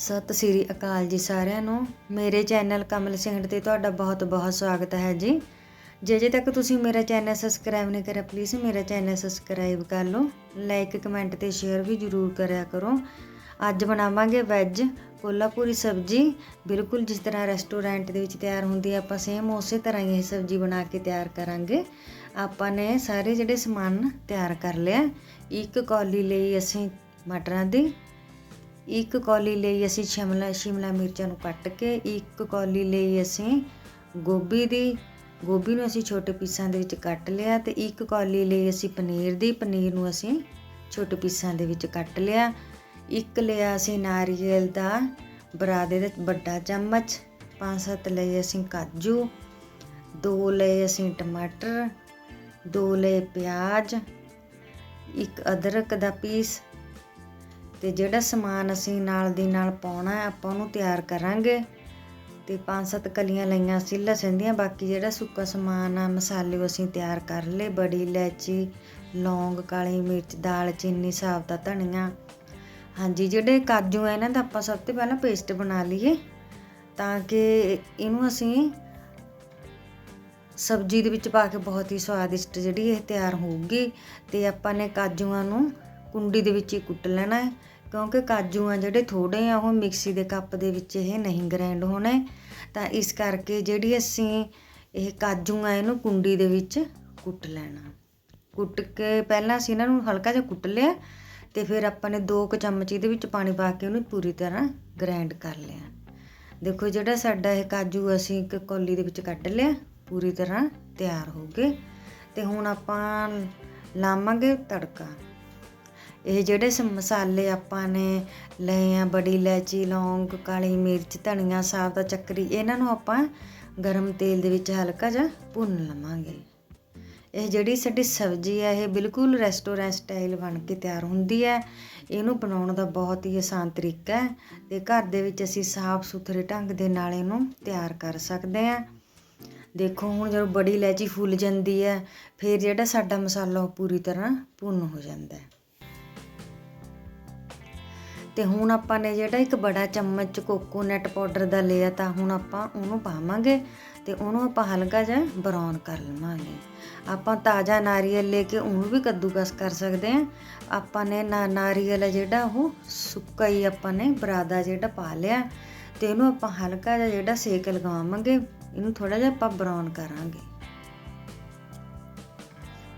ਸਤਿ ਸ੍ਰੀ ਅਕਾਲ ਜੀ ਸਾਰਿਆਂ ਨੂੰ। ਮੇਰੇ ਚੈਨਲ ਕਮਲ ਸਿੰਘ ਤੇ ਤੁਹਾਡਾ ਬਹੁਤ-ਬਹੁਤ ਸਵਾਗਤ ਹੈ ਜੀ। ਜੇ ਜੇ ਤੱਕ ਤੁਸੀਂ ਮੇਰਾ ਚੈਨਲ ਸਬਸਕ੍ਰਾਈਬ ਨਹੀਂ ਕਰਿਆ ਪਲੀਜ਼ ਮੇਰਾ ਚੈਨਲ ਸਬਸਕ੍ਰਾਈਬ ਕਰ ਲਓ। ਲਾਈਕ ਕਮੈਂਟ ਤੇ ਸ਼ੇਅਰ ਵੀ ਜ਼ਰੂਰ ਕਰਿਆ ਕਰੋ। ਅੱਜ ਬਣਾਵਾਂਗੇ ਵੈਜ ਕੋਲਾਪੂਰੀ ਸਬਜ਼ੀ। ਬਿਲਕੁਲ ਜਿਸ ਤਰ੍ਹਾਂ ਰੈਸਟੋਰੈਂਟ ਦੇ ਵਿੱਚ ਤਿਆਰ ਹੁੰਦੀ ਹੈ ਆਪਾਂ ਸੇਮ ਉਸੇ ਤਰ੍ਹਾਂ ਹੀ ਇਹ ਸਬਜ਼ੀ ਬਣਾ ਕੇ ਤਿਆਰ ਕਰਾਂਗੇ। ਆਪਾਂ ਨੇ ਸਾਰੇ ਜਿਹੜੇ ਸਮਾਨ ਤਿਆਰ ਕਰ ਲਿਆ। ਇੱਕ ਕੌਲੀ ਲਈ ਅਸੀਂ ਮਟਰਾਂ ਦੀ ਇੱਕ ਕੌਲੀ ਲਈ ਅਸੀਂ ਸ਼ਿਮਲਾ ਸ਼ਿਮਲਾ ਮਿਰਚਾਂ ਨੂੰ ਕੱਟ ਕੇ ਇੱਕ ਕੌਲੀ ਲਈ ਅਸੀਂ ਗੋਭੀ ਦੀ, ਗੋਭੀ ਨੂੰ ਅਸੀਂ ਛੋਟੇ ਪੀਸਾਂ ਦੇ ਵਿੱਚ ਕੱਟ ਲਿਆ ਤੇ ਇੱਕ ਕੌਲੀ ਲਈ ਅਸੀਂ ਪਨੀਰ ਦੀ, ਪਨੀਰ ਨੂੰ ਅਸੀਂ ਛੋਟੇ ਪੀਸਾਂ ਦੇ ਵਿੱਚ ਕੱਟ ਲਿਆ। ਇੱਕ ਲਿਆ ਅਸੀਂ ਨਾਰੀਅਲ ਦਾ ਬਰਾਦੇ ਦਾ ਵੱਡਾ ਚਮਚ ਪੰਜ ਸੱਤ ਲਏ ਅਸੀਂ ਕਾਜੂ, ਦੋ ਲਏ ਅਸੀਂ ਟਮਾਟਰ, ਦੋ ਲਏ ਪਿਆਜ਼, ਇੱਕ ਅਦਰਕ ਦਾ ਪੀਸ ਤੇ ਜਿਹੜਾ ਸਮਾਨ ਅਸੀਂ ਨਾਲ ਦੀ ਨਾਲ ਪਾਉਣਾ ਹੈ, ਆਪਾਂ ਉਹਨੂੰ ਤਿਆਰ ਕਰਾਂਗੇ। ਤੇ ਪੰਜ ਸੱਤ ਕਲੀਆਂ ਲਈਆਂ ਸੀ, ਲਸਣ ਦੀਆਂ, ਬਾਕੀ ਜਿਹੜਾ ਸੁੱਕਾ ਸਮਾਨ ਆ, ਮਸਾਲੇ ਉਹ ਅਸੀਂ ਤਿਆਰ ਕਰ ਲਏ। ਬੜੀ ਇਲਾਇਚੀ, ਲੌਂਗ, ਕਾਲੀ ਮਿਰਚ ਦਾਲਚੀਨੀ ਸਾਬਤਾ ਧਨੀਆ। ਹਾਂਜੀ, ਜਿਹੜੇ ਕਾਜੂ ਆ, ਇਹਨਾਂ ਦਾ ਆਪਾਂ ਸਭ ਤੋਂ ਪਹਿਲਾਂ ਪੇਸਟ ਬਣਾ ਲਈਏ, ਤਾਂ ਕਿ ਇਹਨੂੰ ਅਸੀਂ ਸਬਜ਼ੀ ਦੇ ਵਿੱਚ ਪਾ ਕੇ ਬਹੁਤ ਹੀ ਸਵਾਦਿਸ਼ਟ ਜਿਹੜੀ ਇਹ ਤਿਆਰ ਹੋਊਗੀ। ਤੇ ਆਪਾਂ ਨੇ ਕਾਜੂਆਂ ਨੂੰ ਕੁੰਡੀ ਦੇ ਵਿੱਚ ਹੀ ਕੁੱਟ ਲੈਣਾ ਹੈ। ਕਿਉਂਕਿ ਕਾਜੂ ਆ ਜਿਹੜੇ ਥੋੜੇ ਆ, ਉਹ ਮਿਕਸੀ ਦੇ ਕੱਪ ਦੇ ਵਿੱਚ ਇਹ ਨਹੀਂ ਗ੍ਰਾਈਂਡ ਹੋਣੇ। ਤਾਂ ਇਸ ਕਰਕੇ ਜਿਹੜੀ ਅਸੀਂ ਇਹ ਕਾਜੂ ਆ, ਇਹਨੂੰ ਕੁੰਡੀ ਦੇ ਵਿੱਚ ਕੁੱਟ ਲੈਣਾ। ਕੁੱਟ ਕੇ ਪਹਿਲਾਂ ਅਸੀਂ ਇਹਨਾਂ ਨੂੰ ਹਲਕਾ ਜਿਹਾ ਕੁੱਟ ਲਿਆ ਤੇ ਫਿਰ ਆਪਾਂ ਨੇ 2 ਕੁ ਚਮਚ ਇਹਦੇ ਵਿੱਚ ਪਾਣੀ ਪਾ ਕੇ ਉਹਨੂੰ ਪੂਰੀ ਤਰ੍ਹਾਂ ਗ੍ਰਾਈਂਡ ਕਰ ਲਿਆ। ਦੇਖੋ ਜਿਹੜਾ ਸਾਡਾ ਇਹ ਕਾਜੂ ਅਸੀਂ ਇੱਕ ਕੌਲੀ ਦੇ ਵਿੱਚ ਕੱਢ ਲਿਆ, ਪੂਰੀ ਤਰ੍ਹਾਂ ਤਿਆਰ ਹੋ ਗਏ। ਤੇ ਹੁਣ ਆਪਾਂ ਲਾਵਾਂਗੇ ਤੜਕਾ। ਇਹ ਜਿਹੜੇ ਸ ਮਸਾਲੇ ਆਪਾਂ ਨੇ ਲਏ ਆ, ਬੜੀ ਇਲਾਇਚੀ, ਲੌਂਗ, ਕਾਲੀ ਮਿਰਚ, ਧਨੀਆ ਸਾਬਤਾ ਚੱਕਰੀ, ਇਹਨਾਂ ਨੂੰ ਆਪਾਂ ਗਰਮ ਤੇਲ ਦੇ ਵਿੱਚ ਹਲਕਾ ਜਿਹਾ ਭੁੰਨ ਲਵਾਂਗੇ। ਇਹ ਜਿਹੜੀ ਸਾਡੀ ਸਬਜ਼ੀ ਹੈ ਇਹ ਬਿਲਕੁਲ ਰੈਸਟੋਰੈਂਟ ਸਟਾਈਲ ਬਣ ਕੇ ਤਿਆਰ ਹੁੰਦੀ ਹੈ। ਇਹਨੂੰ ਬਣਾਉਣ ਦਾ ਬਹੁਤ ਹੀ ਆਸਾਨ ਤਰੀਕਾ ਹੈ ਤੇ ਘਰ ਦੇ ਵਿੱਚ ਅਸੀਂ ਸਾਫ਼ ਸੁਥਰੇ ਢੰਗ ਦੇ ਨਾਲ ਇਹਨੂੰ ਤਿਆਰ ਕਰ ਸਕਦੇ ਹਾਂ। ਦੇਖੋ, ਹੁਣ ਜਦੋਂ ਬੜੀ ਇਲਾਇਚੀ ਫੁੱਲ ਜਾਂਦੀ ਹੈ, ਫਿਰ ਜਿਹੜਾ ਸਾਡਾ ਮਸਾਲਾ ਉਹ ਪੂਰੀ ਤਰ੍ਹਾਂ ਭੁੰਨ ਹੋ ਜਾਂਦਾ ਹੈ। ਤੇ ਹੁਣ ਆਪਾਂ ਨੇ ਜਿਹੜਾ ਇੱਕ ਬੜਾ ਚਮਚ ਕੋਕੋਨਟ ਪਾਊਡਰ ਦਾ ਲਿਆ ਤਾਂ ਹੁਣ ਆਪਾਂ ਉਹਨੂੰ ਪਾਵਾਂਗੇ ਤੇ ਉਹਨੂੰ ਆਪਾਂ ਹਲਕਾ ਜਿਹਾ ਬਰਾਊਨ ਕਰ ਲਵਾਂਗੇ। ਆਪਾਂ ਤਾਜ਼ਾ ਨਾਰੀਅਲ ਲੈ ਕੇ ਉਹਨੂੰ ਵੀ ਕੱਦੂਕਸ ਕਰ ਸਕਦੇ ਹਾਂ। ਆਪਾਂ ਨੇ ਨਾ ਨਾਰੀਅਲ ਜਿਹੜਾ ਉਹ ਸੁੱਕਾ ਹੀ ਆਪਾਂ ਨੇ ਬਰਾਦਾ ਜਿਹੜਾ ਪਾ ਲਿਆ ਤੇ ਇਹਨੂੰ ਆਪਾਂ ਹਲਕਾ ਜਿਹਾ ਜਿਹੜਾ ਸੇਕ ਲਗਾਵਾਂਗੇ। ਇਹਨੂੰ ਥੋੜਾ ਜਿਹਾ ਆਪਾਂ ਬਰਾਊਨ ਕਰਾਂਗੇ।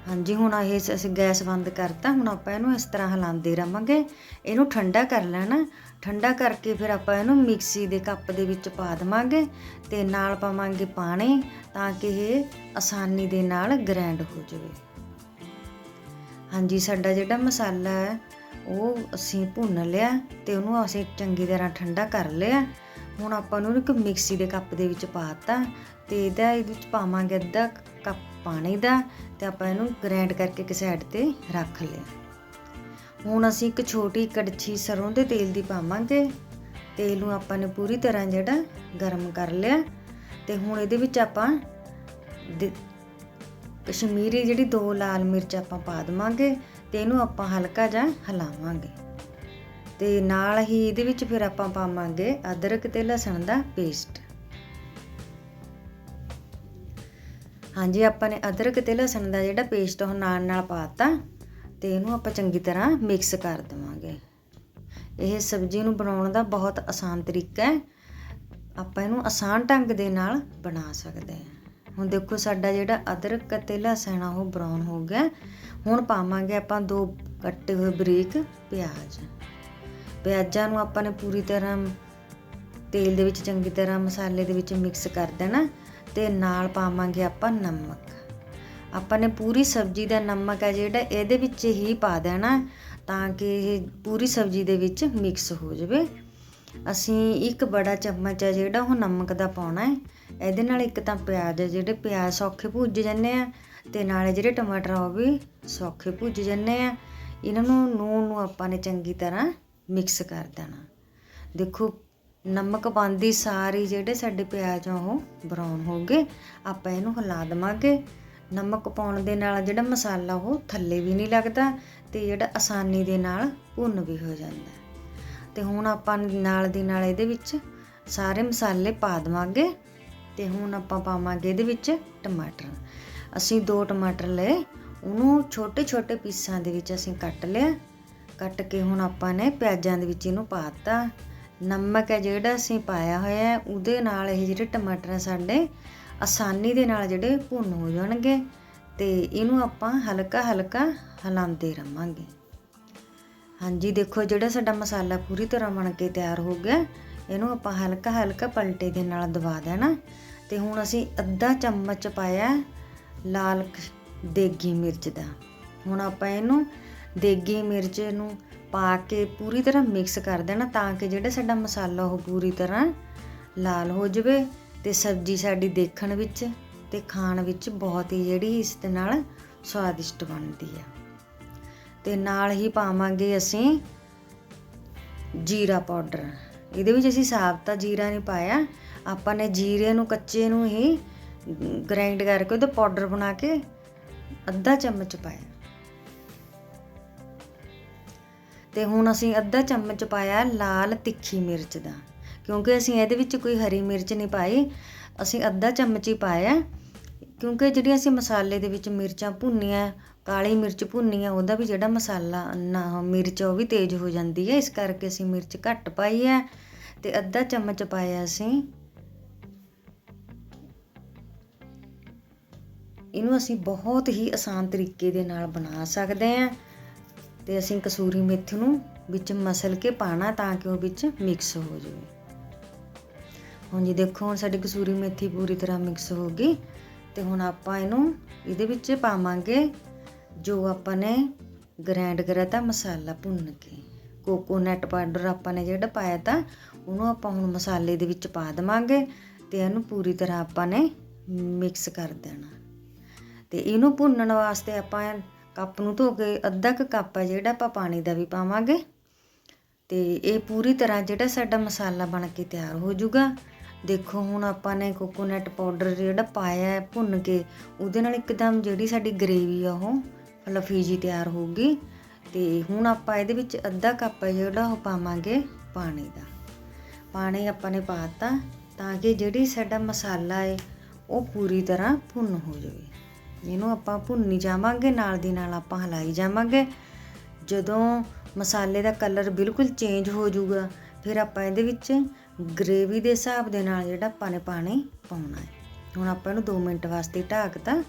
ਹਾਂਜੀ, ਹੁਣ ਇਹ ਅਸੀਂ ਗੈਸ ਬੰਦ ਕਰਤਾ, ਹੁਣ ਆਪਾਂ ਇਹਨੂੰ ਇਸ ਤਰ੍ਹਾਂ ਹਿਲਾਉਂਦੇ ਰਵਾਂਗੇ। ਇਹਨੂੰ ਠੰਡਾ ਕਰ ਲੈਣਾ। ਠੰਡਾ ਕਰਕੇ ਫਿਰ ਆਪਾਂ ਇਹਨੂੰ ਮਿਕਸੀ ਦੇ ਕੱਪ ਦੇ ਵਿੱਚ ਪਾ ਦਵਾਂਗੇ ਤੇ ਨਾਲ ਪਾਵਾਂਗੇ ਪਾਣੀ ਤਾਂ ਕਿ ਇਹ ਆਸਾਨੀ ਦੇ ਨਾਲ ਗ੍ਰਾਈਂਡ ਹੋ ਜਾਵੇ। ਹਾਂਜੀ, ਸਾਡਾ ਜਿਹੜਾ ਮਸਾਲਾ ਹੈ, ਉਹ ਅਸੀਂ ਭੁੰਨ ਲਿਆ ਤੇ ਉਹਨੂੰ ਅਸੀਂ ਚੰਗੀ ਤਰ੍ਹਾਂ ਠੰਡਾ ਕਰ ਲਿਆ। ਹੁਣ ਆਪਾਂ ਉਹਨੂੰ ਇੱਕ ਮਿਕਸੀ ਦੇ ਕੱਪ ਦੇ ਵਿੱਚ ਪਾਤਾ ਤੇ ਇਹਦਾ ਇਹਦੇ ਵਿੱਚ ਪਾਵਾਂਗੇ ਅੱਧਾ ਕੱਪ ਪਾਣੀ ਦਾ ਤੇ ਆਪਾਂ ਇਹਨੂੰ ਗ੍ਰਾਈਂਡ ਕਰਕੇ ਇੱਕ ਸਾਈਡ ਤੇ ਰੱਖ ਲਿਆ। ਹੁਣ ਅਸੀਂ ਇੱਕ ਛੋਟੀ ਕੜਛੀ ਸਰੋਂ ਦੇ ਤੇਲ ਦੀ ਪਾਵਾਂਗੇ। ਤੇਲ ਨੂੰ ਆਪਾਂ ਨੇ ਪੂਰੀ ਤਰ੍ਹਾਂ ਜਿਹੜਾ ਗਰਮ ਕਰ ਲਿਆ ਤੇ ਹੁਣ ਇਹਦੇ ਵਿੱਚ ਆਪਾਂ ਕਸ਼ਮੀਰੀ ਜਿਹੜੀ ਦੋ ਲਾਲ ਮਿਰਚ ਆਪਾਂ ਪਾ ਦਵਾਂਗੇ ਤੇ ਇਹਨੂੰ ਆਪਾਂ ਹਲਕਾ ਜਿਹਾ ਹਿਲਾਵਾਂਗੇ। ਤੇ ਨਾਲ ਹੀ ਇਹਦੇ ਵਿੱਚ ਫਿਰ ਆਪਾਂ ਪਾਵਾਂਗੇ ਅਦਰਕ ਤੇ ਲਸਣ ਦਾ ਪੇਸਟ ਹਾਂਜੀ, ਆਪਾਂ ਨੇ ਅਦਰਕ ਤੇ ਲਸਣ ਦਾ ਜਿਹੜਾ ਪੇਸਟ ਉਹ ਨਾਲ ਨਾਲ ਪਾਤਾ ਤੇ ਇਹਨੂੰ ਆਪਾਂ ਚੰਗੀ ਤਰ੍ਹਾਂ ਮਿਕਸ ਕਰ ਦੇਵਾਂਗੇ। ਇਹ ਸਬਜ਼ੀ ਨੂੰ ਬਣਾਉਣ ਦਾ ਬਹੁਤ ਆਸਾਨ ਤਰੀਕਾ ਹੈ। ਆਪਾਂ ਇਹਨੂੰ ਆਸਾਨ ਢੰਗ ਦੇ ਨਾਲ ਬਣਾ ਸਕਦੇ ਹਾਂ। ਹੁਣ ਦੇਖੋ, ਸਾਡਾ ਜਿਹੜਾ ਅਦਰਕ ਤੇ ਲਸਣ ਆ, ਉਹ ਬਰਾਊਨ ਹੋ ਗਿਆ। ਹੁਣ ਪਾਵਾਂਗੇ ਆਪਾਂ ਦੋ ਕੱਟੇ ਹੋਏ ਬਰੀਕ ਪਿਆਜ਼। ਪਿਆਜ਼ਾਂ ਨੂੰ ਆਪਾਂ ਨੇ ਪੂਰੀ ਤਰ੍ਹਾਂ ਤੇਲ ਦੇ ਵਿੱਚ ਚੰਗੀ ਤਰ੍ਹਾਂ ਮਸਾਲੇ ਦੇ ਵਿੱਚ ਮਿਕਸ ਕਰ ਦੇਣਾ। ਤੇ ਨਾਲ ਪਾਵਾਂਗੇ ਆਪਾਂ ਨਮਕ। ਆਪਾਂ ਨੇ ਪੂਰੀ ਸਬਜ਼ੀ ਦਾ ਨਮਕ ਹੈ ਜਿਹੜਾ ਇਹਦੇ ਵਿੱਚ ਹੀ ਪਾ ਦੇਣਾ ਤਾਂ ਕਿ ਇਹ ਪੂਰੀ ਸਬਜ਼ੀ ਦੇ ਵਿੱਚ ਮਿਕਸ ਹੋ ਜਾਵੇ। ਅਸੀਂ ਇੱਕ ਬੜਾ ਚਮਚ ਹੈ ਜਿਹੜਾ ਉਹ ਨਮਕ ਦਾ ਪਾਉਣਾ ਹੈ। ਇਹਦੇ ਨਾਲ ਇੱਕ ਤਾਂ ਪਿਆਜ਼ ਹੈ ਜਿਹੜੇ ਪਿਆਜ਼ ਸੌਖੇ ਭੁੱਜ ਜਾਂਦੇ ਆ ਤੇ ਨਾਲੇ ਜਿਹੜੇ ਟਮਾਟਰ ਆ ਉਹ ਵੀ ਸੌਖੇ ਭੁੱਜ ਜਾਂਦੇ ਆ। ਇਹਨਾਂ ਨੂੰ ਨੂਨ ਨੂੰ ਆਪਾਂ ਨੇ ਚੰਗੀ ਤਰ੍ਹਾਂ ਮਿਕਸ ਕਰ ਦੇਣਾ। ਦੇਖੋ ਨਮਕ ਪਾਉਂਦੀ ਸਾਰੀ ਜਿਹੜੇ ਸਾਡੇ ਪਿਆਜ਼ ਆ ਉਹ ਬਰਾਊਨ ਹੋ ਗਏ। ਆਪਾਂ ਇਹਨੂੰ ਹਿਲਾ ਦਵਾਂਗੇ। ਨਮਕ ਪਾਉਣ ਦੇ ਨਾਲ ਜਿਹੜਾ ਮਸਾਲਾ ਉਹ ਥੱਲੇ ਵੀ ਨਹੀਂ ਲੱਗਦਾ ਤੇ ਜਿਹੜਾ ਆਸਾਨੀ ਦੇ ਨਾਲ ਭੁੰਨ ਵੀ ਹੋ ਜਾਂਦਾ। ਤੇ ਹੁਣ ਆਪਾਂ ਨਾਲ ਦੀ ਨਾਲ ਇਹਦੇ ਵਿੱਚ ਸਾਰੇ ਮਸਾਲੇ ਪਾ ਦੇਵਾਂਗੇ ਤੇ ਹੁਣ ਆਪਾਂ ਪਾਵਾਂਗੇ ਇਹਦੇ ਵਿੱਚ ਟਮਾਟਰ। ਅਸੀਂ ਦੋ ਟਮਾਟਰ ਲਏ, ਉਹਨੂੰ ਛੋਟੇ ਛੋਟੇ ਪੀਸਾਂ ਦੇ ਵਿੱਚ ਅਸੀਂ ਕੱਟ ਲਿਆ। ਕੱਟ ਕੇ ਹੁਣ ਆਪਾਂ ਨੇ ਪਿਆਜ਼ਾਂ ਦੇ ਵਿੱਚ ਇਹਨੂੰ ਪਾਤਾ ਨਮਕ ਹੈ ਜਿਹੜਾ ਅਸੀਂ ਪਾਇਆ ਹੋਇਆ ਹੈ, ਉਹਦੇ ਨਾਲ ਇਹ ਜਿਹੜੇ ਟਮਾਟਰ ਆ ਸਾਡੇ, ਆਸਾਨੀ ਦੇ ਨਾਲ ਜਿਹੜੇ ਭੁੰਨ ਹੋ ਜਾਣਗੇ ਤੇ ਇਹਨੂੰ ਆਪਾਂ ਹਲਕਾ ਹਲਕਾ ਹਿਲਾਉਂਦੇ ਰਵਾਂਗੇ। ਹਾਂਜੀ, ਦੇਖੋ ਜਿਹੜਾ ਸਾਡਾ ਮਸਾਲਾ ਪੂਰੀ ਤਰ੍ਹਾਂ ਬਣ ਕੇ ਤਿਆਰ ਹੋ ਗਿਆ, ਇਹਨੂੰ ਆਪਾਂ ਹਲਕਾ ਹਲਕਾ ਪਲਟੇ ਦੇ ਨਾਲ ਦਬਾ ਦੇਣਾ। ਤੇ ਹੁਣ ਅਸੀਂ ਅੱਧਾ ਚਮਚ ਪਾਇਆ ਲਾਲ ਦੇਗੀ ਮਿਰਚ ਦਾ। ਹੁਣ ਆਪਾਂ ਇਹਨੂੰ ਦੇਗੀ ਮਿਰਚ ਨੂੰ ਪਾ ਕੇ ਪੂਰੀ ਤਰ੍ਹਾਂ ਮਿਕਸ ਕਰ ਦੇਣਾ ਤਾਂ ਕਿ ਜਿਹੜਾ ਸਾਡਾ ਮਸਾਲਾ ਉਹ ਪੂਰੀ ਤਰ੍ਹਾਂ ਲਾਲ ਹੋ ਜਾਵੇ ਤੇ ਸਬਜ਼ੀ ਸਾਡੀ ਦੇਖਣ ਵਿੱਚ ਤੇ ਖਾਣ ਵਿੱਚ ਬਹੁਤ ਹੀ ਜਿਹੜੀ ਇਸ ਦੇ ਨਾਲ ਸਵਾਦਿਸ਼ਟ ਬਣਦੀ ਆ। ਤੇ ਨਾਲ ਹੀ ਪਾਵਾਂਗੇ ਅਸੀਂ ਜੀਰਾ ਪਾਊਡਰ। ਇਹਦੇ ਵਿੱਚ ਅਸੀਂ ਸਾਬਤਾ ਜੀਰਾ ਨਹੀਂ ਪਾਇਆ, ਆਪਾਂ ਨੇ ਜੀਰੇ ਨੂੰ ਕੱਚੇ ਨੂੰ ਹੀ ਗ੍ਰਾਈਂਡ ਕਰਕੇ ਉਹਦਾ ਪਾਊਡਰ ਬਣਾ ਕੇ ਅੱਧਾ ਚਮਚ ਪਾਇਆ। ਤੇ ਹੁਣ ਅਸੀਂ ਅੱਧਾ ਚਮਚ ਪਾਇਆ ਲਾਲ ਤਿੱਖੀ ਮਿਰਚ ਦਾ। ਕਿਉਂਕਿ ਅਸੀਂ ਇਹਦੇ ਵਿੱਚ ਕੋਈ ਹਰੀ ਮਿਰਚ ਨਹੀਂ ਪਾਈ, ਅਸੀਂ ਅੱਧਾ ਚਮਚ ਹੀ ਪਾਇਆ ਕਿਉਂਕਿ ਜਿਹੜੀਆਂ ਅਸੀਂ ਮਸਾਲੇ ਦੇ ਵਿੱਚ ਮਿਰਚਾਂ ਭੁੰਨੀਆਂ, ਕਾਲੀ ਮਿਰਚ ਭੁੰਨੀ ਆ ਉਹਦਾ ਵੀ ਜਿਹੜਾ ਮਸਾਲਾ ਨਾ, ਮਿਰਚ ਉਹ ਵੀ ਤੇਜ਼ ਹੋ ਜਾਂਦੀ ਹੈ। ਇਸ ਕਰਕੇ ਅਸੀਂ ਮਿਰਚ ਘੱਟ ਪਾਈ ਹੈ ਤੇ ਅੱਧਾ ਚਮਚ ਪਾਇਆ ਅਸੀਂ। ਇਹਨੂੰ ਅਸੀਂ ਬਹੁਤ ਹੀ ਆਸਾਨ ਤਰੀਕੇ ਦੇ ਨਾਲ ਬਣਾ ਸਕਦੇ ਹਾਂ। ਤੇ ਅਸੀਂ ਕਸੂਰੀ ਮੇਥੀ ਨੂੰ ਵਿੱਚ ਮਸਲ ਕੇ ਪਾਣਾ ਤਾਂ ਕਿ ਉਹ ਵਿੱਚ ਮਿਕਸ ਹੋ ਜਾਵੇ। ਹੁਣ ਜੀ ਦੇਖੋ, ਹੁਣ ਸਾਡੀ ਕਸੂਰੀ ਮੇਥੀ ਪੂਰੀ ਤਰ੍ਹਾਂ ਮਿਕਸ ਹੋ ਗਈ ਤੇ ਹੁਣ ਆਪਾਂ ਇਹਨੂੰ ਇਹਦੇ ਵਿੱਚ ਪਾਵਾਂਗੇ ਜੋ ਆਪਾਂ ਨੇ ਗ੍ਰਾਈਂਡ ਕਰਿਆ ਤਾਂ ਮਸਾਲਾ ਭੁੰਨ ਕੇ। ਕੋਕੋਨਟ ਪਾਊਡਰ ਆਪਾਂ ਨੇ ਜਿਹੜਾ ਪਾਇਆ ਤਾਂ ਉਹਨੂੰ ਆਪਾਂ ਹੁਣ ਮਸਾਲੇ ਦੇ ਵਿੱਚ ਪਾ ਦੇਵਾਂਗੇ ਤੇ ਇਹਨੂੰ ਪੂਰੀ ਤਰ੍ਹਾਂ ਆਪਾਂ ਨੇ ਮਿਕਸ ਕਰ ਦੇਣਾ। ਤੇ ਇਹਨੂੰ ਭੁੰਨਣ ਵਾਸਤੇ ਆਪਾਂ ਕੱਪ ਨੂੰ ਧੋ ਕੇ ਅੱਧਾ ਕੁ ਕੱਪ ਹੈ ਜਿਹੜਾ ਆਪਾਂ ਪਾਣੀ ਦਾ ਵੀ ਪਾਵਾਂਗੇ। ਤੇ ਇਹ ਪੂਰੀ ਤਰ੍ਹਾਂ ਜਿਹੜਾ ਸਾਡਾ ਮਸਾਲਾ ਬਣ ਕੇ ਤਿਆਰ ਹੋ ਜਾਊਗਾ। ਦੇਖੋ, ਹੁਣ ਆਪਾਂ ਨੇ ਕੋਕੋਨਟ ਪਾਊਡਰ ਜਿਹੜਾ ਪਾਇਆ ਹੈ ਭੁੰਨ ਕੇ, ਉਹਦੇ ਨਾਲ ਇੱਕਦਮ ਜਿਹੜੀ ਸਾਡੀ ਗ੍ਰੇਵੀ ਆ ਉਹ ਫਲਫੀ ਜੀ ਤਿਆਰ ਹੋਊਗੀ। ਤੇ ਹੁਣ ਆਪਾਂ ਇਹਦੇ ਵਿੱਚ ਅੱਧਾ ਕੱਪ ਹੈ ਜਿਹੜਾ ਉਹ ਪਾਵਾਂਗੇ ਪਾਣੀ ਦਾ। ਪਾਣੀ ਆਪਾਂ ਨੇ ਪਾਤਾ ਤਾਂ ਕਿ ਜਿਹੜੀ ਸਾਡਾ ਮਸਾਲਾ ਹੈ ਉਹ ਪੂਰੀ ਤਰ੍ਹਾਂ ਭੁੰਨ ਹੋ ਜਾਵੇ। ਇਹਨੂੰ ਆਪਾਂ ਭੁੰਨੀ ਜਾਵਾਂਗੇ, ਨਾਲ ਦੀ ਨਾਲ ਆਪਾਂ ਹਲਾਈ ਜਾਵਾਂਗੇ। ਜਦੋਂ ਮਸਾਲੇ ਦਾ ਕਲਰ ਬਿਲਕੁਲ ਚੇਂਜ ਹੋ ਜਾਊਗਾ, ਫਿਰ ਆਪਾਂ ਇਹਦੇ ਵਿੱਚ ਗ੍ਰੇਵੀ ਦੇ ਹਿਸਾਬ ਦੇ ਨਾਲ ਜਿਹੜਾ ਆਪਾਂ ਨੇ ਪਾਣੀ ਪਾਉਣਾ ਹੈ। ਹੁਣ ਆਪਾਂ ਇਹਨੂੰ 2 ਮਿੰਟ ਵਾਸਤੇ ਢੱਕਤਾ,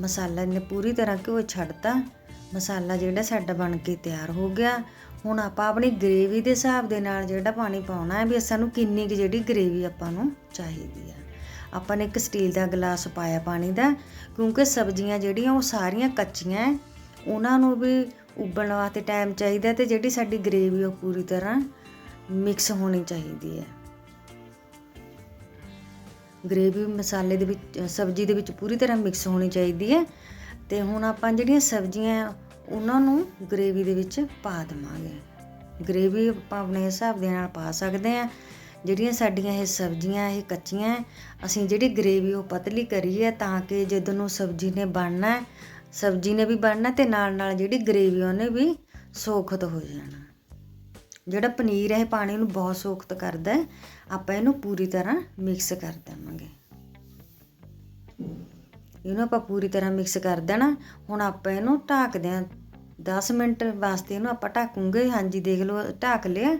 ਮਸਾਲਾ ਨੇ ਪੂਰੀ ਤਰ੍ਹਾਂ ਘਿਓ ਛੱਡਤਾ, ਮਸਾਲਾ ਜਿਹੜਾ ਸਾਡਾ ਬਣ ਕੇ ਤਿਆਰ ਹੋ ਗਿਆ। ਹੁਣ ਆਪਾਂ ਆਪਣੀ ਗ੍ਰੇਵੀ ਦੇ ਹਿਸਾਬ ਦੇ ਨਾਲ ਜਿਹੜਾ ਪਾਣੀ ਪਾਉਣਾ ਹੈ ਵੀ ਸਾਨੂੰ ਕਿੰਨੀ ਕੁ ਜਿਹੜੀ ਗ੍ਰੇਵੀ ਆਪਾਂ ਨੂੰ ਚਾਹੀਦੀ ਹੈ। ਆਪਾਂ ਨੇ ਇੱਕ ਸਟੀਲ ਦਾ ਗਲਾਸ ਪਾਇਆ ਪਾਣੀ ਦਾ, ਕਿਉਂਕਿ ਸਬਜ਼ੀਆਂ ਜਿਹੜੀਆਂ ਉਹ ਸਾਰੀਆਂ ਕੱਚੀਆਂ ਹੈ ਉਹਨਾਂ ਨੂੰ ਵੀ ਉਬਲਣ ਵਾਸਤੇ ਟਾਈਮ ਚਾਹੀਦਾ ਤੇ ਜਿਹੜੀ ਸਾਡੀ ਗ੍ਰੇਵੀ ਉਹ ਪੂਰੀ ਤਰ੍ਹਾਂ ਮਿਕਸ ਹੋਣੀ ਚਾਹੀਦੀ ਹੈ ਗ੍ਰੇਵੀ ਮਸਾਲੇ ਦੇ ਵਿੱਚ, ਸਬਜ਼ੀ ਦੇ ਵਿੱਚ ਪੂਰੀ ਤਰ੍ਹਾਂ ਮਿਕਸ ਹੋਣੀ ਚਾਹੀਦੀ ਹੈ ਤੇ ਹੁਣ ਆਪਾਂ ਜਿਹੜੀਆਂ ਸਬਜ਼ੀਆਂ ਉਹਨਾਂ ਨੂੰ ਗ੍ਰੇਵੀ ਦੇ ਵਿੱਚ ਪਾ ਦੇਵਾਂਗੇ। ਗ੍ਰੇਵੀ ਆਪਾਂ ਆਪਣੇ ਹਿਸਾਬ ਦੇ ਨਾਲ ਪਾ ਸਕਦੇ ਹਾਂ ਜਿਹੜੀਆਂ ਸਾਡੀਆਂ ਇਹ ਸਬਜ਼ੀਆਂ, ਇਹ ਕੱਚੀਆਂ, ਅਸੀਂ ਜਿਹੜੀ ਗ੍ਰੇਵੀ ਉਹ ਪਤਲੀ ਕਰੀ ਹੈ ਤਾਂ ਕਿ ਜਦੋਂ ਨੂੰ ਸਬਜ਼ੀ ਨੇ ਬਣਨਾ, ਸਬਜ਼ੀ ਨੇ ਵੀ ਬਣਨਾ ਤੇ ਨਾਲ ਨਾਲ ਜਿਹੜੀ ਗ੍ਰੇਵੀ ਉਹਨੇ ਵੀ ਸੋਖਤ ਹੋ ਜਾਣਾ। ਜਿਹੜਾ ਪਨੀਰ ਹੈ ਇਹ ਪਾਣੀ ਨੂੰ ਬਹੁਤ ਸੋਖਤ ਕਰਦਾ ਹੈ। ਆਪਾਂ ਇਹਨੂੰ ਪੂਰੀ ਤਰ੍ਹਾਂ ਮਿਕਸ ਕਰ ਦੇਵਾਂਗੇ। ਇਹਨੂੰ ਆਪਾਂ ਪੂਰੀ ਤਰ੍ਹਾਂ ਮਿਕਸ ਕਰ ਦੇਣਾ। ਹੁਣ ਆਪਾਂ ਇਹਨੂੰ ਢਾਕਦੇ ਹਾਂ 10 ਮਿੰਟ ਵਾਸਤੇ ਇਹਨੂੰ ਆਪਾਂ ਢੱਕੂਗੇ, ਹਾਂਜੀ ਦੇਖ ਲਓ, ਢੱਕ ਲਿਆ।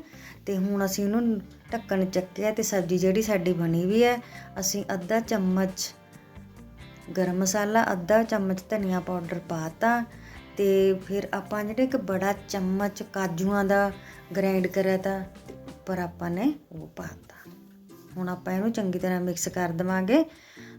ਤੇ ਹੁਣ ਅਸੀਂ ਇਹਨੂੰ ਢੱਕਣ ਚੱਕਿਆ ਤੇ ਸਬਜ਼ੀ ਜਿਹੜੀ ਸਾਡੀ ਬਣੀ ਵੀ ਹੈ, ਅਸੀਂ ਅੱਧਾ ਚਮਚ ਗਰਮ ਮਸਾਲਾ, ਅੱਧਾ ਚਮਚ ਧਨੀਆ ਪਾਊਡਰ ਪਾਤਾ ਤੇ ਫਿਰ ਆਪਾਂ ਜਿਹੜੇ ਇੱਕ ਬੜਾ ਚਮਚ ਕਾਜੂਆਂ ਦਾ ਗ੍ਰਾਈਂਡ ਕਰਿਆ ਤਾਂ, ਉੱਪਰ ਆਪਾਂ ਨੇ ਉਹ ਪਾਤਾ। ਹੁਣ ਆਪਾਂ ਇਹਨੂੰ ਚੰਗੀ ਤਰ੍ਹਾਂ ਮਿਕਸ ਕਰ ਦਵਾਂਗੇ।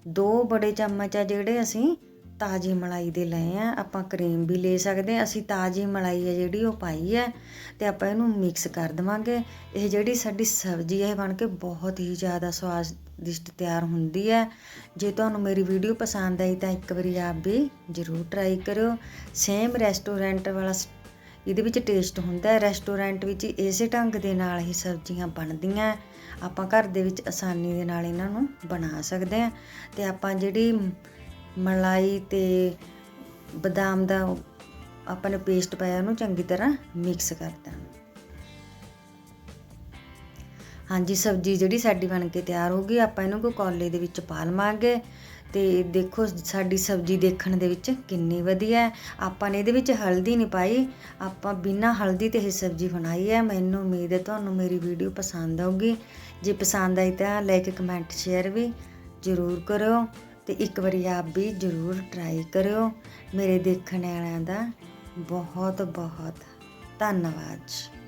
ਦੋ ਬੜੇ ਚਮਚ ਆ ਜਿਹੜੇ ਅਸੀਂ ਤਾਜੀ ਮਲਾਈ ਦੇ ਲਏ ਆ, ਆਪਾਂ ਕਰੀਮ ਵੀ ਲੈ ਸਕਦੇ ਆ ਅਸੀਂ ਤਾਜੀ ਮਲਾਈ ਹੈ ਜਿਹੜੀ ਉਹ ਪਾਈ ਹੈ ਤੇ ਆਪਾਂ ਇਹਨੂੰ ਮਿਕਸ ਕਰ ਦਵਾਂਗੇ। ਇਹ ਜਿਹੜੀ ਸਾਡੀ ਸਬਜ਼ੀ ਹੈ ਇਹ ਬਣ ਕੇ ਬਹੁਤ ਹੀ ਜ਼ਿਆਦਾ ਸਵਾਦਿਸ਼ਟ ਤਿਆਰ ਹੁੰਦੀ ਹੈ ਜੇ ਤੁਹਾਨੂੰ ਮੇਰੀ ਵੀਡੀਓ ਪਸੰਦ ਆਈ ਤਾਂ ਇੱਕ ਵਾਰੀ ਆਪ ਵੀ ਜ਼ਰੂਰ ਟਰਾਈ ਕਰਿਓ। ਸੇਮ ਰੈਸਟੋਰੈਂਟ ਵਾਲਾ ਸ- ਇਹਦੇ ਵਿੱਚ ਟੇਸਟ ਹੁੰਦਾ ਹੈ। ਰੈਸਟੋਰੈਂਟ ਵਿੱਚ ਇਸੇ ਢੰਗ ਦੇ ਨਾਲ ਹੀ ਸਬਜ਼ੀਆਂ ਬਣਦੀਆਂ। ਆਪਾਂ ਘਰ ਦੇ ਵਿੱਚ ਆਸਾਨੀ ਦੇ ਨਾਲ ਇਹਨਾਂ ਨੂੰ ਬਣਾ ਸਕਦੇ ਹਾਂ। ਤੇ ਆਪਾਂ ਜਿਹੜੀ ਮਲਾਈ ਤੇ ਬਦਾਮ ਦਾ ਆਪਾਂ ਨੇ ਪੇਸਟ ਪਾਇਆ, ਉਹਨੂੰ ਚੰਗੀ ਤਰ੍ਹਾਂ ਮਿਕਸ ਕਰ ਦੇਣਾ। ਹਾਂਜੀ, ਸਬਜ਼ੀ ਜਿਹੜੀ ਸਾਡੀ ਬਣ ਕੇ ਤਿਆਰ ਹੋ ਗਈ, ਆਪਾਂ ਇਹਨੂੰ ਕੋਈ ਕੌਲੇ ਦੇ ਵਿੱਚ ਪਾ ਲਵਾਂਗੇ ਤੇ ਦੇਖੋ ਸਾਡੀ ਸਬਜ਼ੀ ਦੇਖਣ ਦੇ ਵਿੱਚ ਕਿੰਨੀ ਵਧੀਆ ਹੈ। ਆਪਾਂ ਨੇ ਇਹਦੇ ਵਿੱਚ ਹਲਦੀ ਨਹੀਂ ਪਾਈ, ਆਪਾਂ ਬਿਨਾਂ ਹਲਦੀ ਤੇ ਇਹ ਸਬਜ਼ੀ ਬਣਾਈ ਹੈ। ਮੈਨੂੰ ਉਮੀਦ ਹੈ ਤੁਹਾਨੂੰ ਮੇਰੀ ਵੀਡੀਓ ਪਸੰਦ ਆਊਗੀ। ਜੇ ਪਸੰਦ ਆਈ ਤਾਂ ਲਾਈਕ, ਕਮੈਂਟ, ਸ਼ੇਅਰ ਵੀ ਜ਼ਰੂਰ ਕਰਿਓ। ਤੇ ਇੱਕ ਵਾਰੀ ਆਪ ਵੀ ਜ਼ਰੂਰ ਟਰਾਈ ਕਰਿਓ। ਮੇਰੇ ਦੇਖਣ ਵਾਲਿਆਂ ਦਾ ਬਹੁਤ ਬਹੁਤ ਧੰਨਵਾਦ। ਜੀ